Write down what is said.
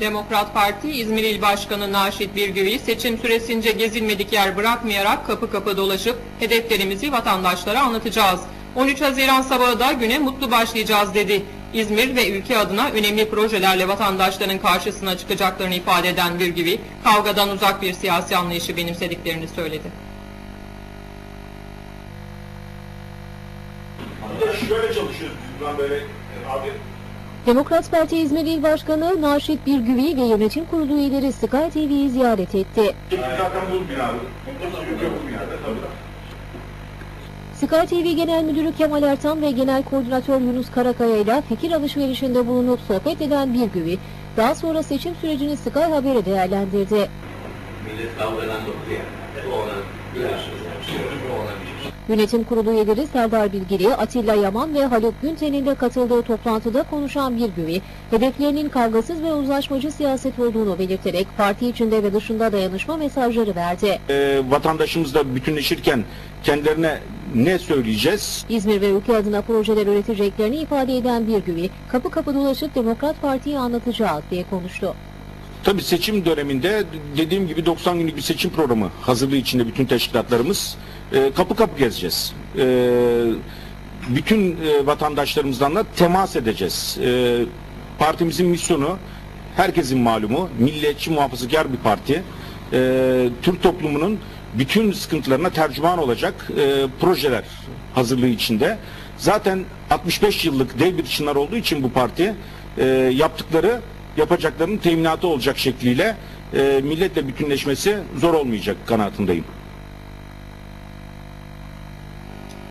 Demokrat Parti İzmir İl Başkanı Naşit Birgüvi seçim süresince gezilmedik yer bırakmayarak kapı kapı dolaşıp hedeflerimizi vatandaşlara anlatacağız. 13 Haziran sabahı da güne mutlu başlayacağız dedi. İzmir ve ülke adına önemli projelerle vatandaşların karşısına çıkacaklarını ifade eden Birgüvi, kavgadan uzak bir siyasi anlayışı benimsediklerini söyledi. Şöyle çalışıyoruz ben böyle abi Demokrat Parti İzmir İl Başkanı Naşit Birgüvi ve yönetim kurulu üyeleri Sky TV'yi ziyaret etti. zaten bu binada. Yok yok bu binada tabii. Sky TV Genel Müdürü Kemal Ertan ve Genel Koordinatör Yunus Karakaya ile fikir alışverişinde bulunup sohbet eden Birgüvi, daha sonra seçim sürecini Sky Haber'e değerlendirdi. Millet kavgadan bıktı ya. Bu ona biliyorsunuz. Bu ona bir şey. Yönetim kurulu üyeleri Serdar Bilgili, Atilla Yaman ve Haluk Günten'in de katıldığı toplantıda konuşan Birgüvi, hedeflerinin kavgasız ve uzlaşmacı siyaset olduğunu belirterek parti içinde ve dışında dayanışma mesajları verdi. e, vatandaşımızla bütünleşirken kendilerine ne söyleyeceğiz? İzmir ve ülke adına projeler üreteceklerini ifade eden Birgüvi, kapı kapı dolaşıp Demokrat Parti'yi anlatacağız diye konuştu. Tabii seçim döneminde dediğim gibi 90 günlük bir seçim programı hazırlığı içinde bütün teşkilatlarımız e, kapı kapı gezeceğiz. E, bütün e, vatandaşlarımızdan da temas edeceğiz. E, partimizin misyonu herkesin malumu milliyetçi muhafazakar bir parti. E, Türk toplumunun bütün sıkıntılarına tercüman olacak e, projeler hazırlığı içinde. Zaten 65 yıllık dev bir çınar olduğu için bu parti e, yaptıkları yapacaklarının teminatı olacak şekliyle e, milletle bütünleşmesi zor olmayacak kanaatindeyim.